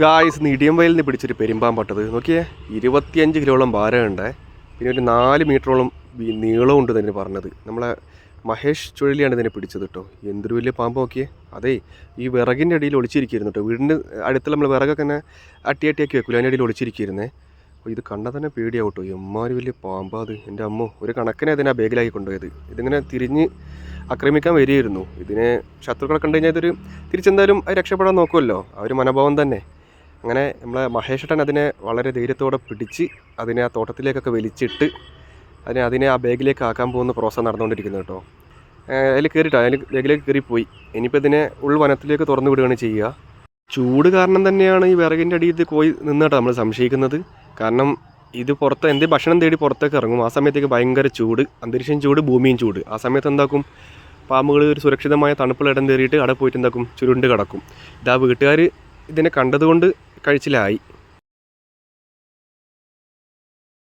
Guys നെടിയമ്പയിൽ നിന്ന് പിടിച്ചൊരു പെരുമ്പാമ്പട്ടത്. നോക്കിയേ ഇരുപത്തിയഞ്ച് കിലോളം ഭാരമുണ്ട്. പിന്നെ ഒരു നാല് മീറ്ററോളം നീളമുണ്ട് തന്നെ പറഞ്ഞത്. നമ്മളെ മഹേഷ് ചുഴലിയാണ് ഇതിനെ പിടിച്ചത് കേട്ടോ എന്തൊരു വലിയ പാമ്പ് നോക്കിയേ. അതേ ഈ വിറകിന്റെ അടിയിൽ ഒളിച്ചിരിക്കുന്നു കേട്ടോ വീടിന്റെ അടുത്തുള്ള നമ്മൾ വിറകൊക്കെ തന്നെ അട്ടി അട്ടിയാക്കി വെക്കില്ല അതിന്റെ അടിയിൽ ഒളിച്ചിരിക്കുന്നേ. അപ്പോൾ ഇത് കണ്ടാൽ തന്നെ പേടിയാവും കേട്ടോ എമ്മാര് വലിയ പാമ്പാ അത് എന്റെ അമ്മ ഒരു കണക്കിനെ അതിനെ ആ ബാഗിലാക്കി കൊണ്ടുപോയത്. ഇതിങ്ങനെ തിരിഞ്ഞ് ആക്രമിക്കാൻ വരികയായിരുന്നു. ഇതിനെ ശത്രുക്കളെ കണ്ടു കഴിഞ്ഞാൽ ഇതൊരു തിരിച്ചെന്തായാലും രക്ഷപ്പെടാൻ നോക്കുമല്ലോ ആ ഒരു മനോഭാവം തന്നെ. അങ്ങനെ നമ്മളെ മഹേഷട്ടൻ അതിനെ വളരെ ധൈര്യത്തോടെ പിടിച്ച് അതിനെ ആ തോട്ടത്തിലേക്കൊക്കെ വലിച്ചിട്ട് അതിനെ അതിനെ ആ ബാഗിലേക്ക് ആക്കാൻ പോകുന്ന പ്രോസസ്സ് നടന്നുകൊണ്ടിരിക്കുന്നത് കേട്ടോ. അതിൽ കയറിയിട്ടാണ് അതിൽ ബാഗിലേക്ക് കയറിപ്പോയി ഇനിയിപ്പോൾ ഇതിനെ ഉൾവനത്തിലേക്ക് തുറന്നു വിടുകയാണ് ചെയ്യുക. ചൂട് കാരണം തന്നെയാണ് ഈ വിറകിന്റെ അടിയിൽ പോയി നിന്നിട്ട് നമ്മൾ സംശയിക്കുന്നത്. കാരണം ഇത് പുറത്ത് എന്ത് ഭക്ഷണം തേടി പുറത്തേക്ക് ഇറങ്ങും. ആ സമയത്തേക്ക് ഭയങ്കര ചൂട് അന്തരീക്ഷം ചൂട് ഭൂമിയും ചൂട്. ആ സമയത്ത് എന്താക്കും? പാമ്പുകൾ ഒരു സുരക്ഷിതമായ തണുപ്പുള്ള ഇടം തേറിയിട്ട് അവിടെ പോയിട്ട് എന്താക്കും? ചുരുണ്ട് കിടക്കും. ഇതാ വീട്ടുകാർ ഇതിനെ കണ്ടതുകൊണ്ട് കഴിച്ചിലായി.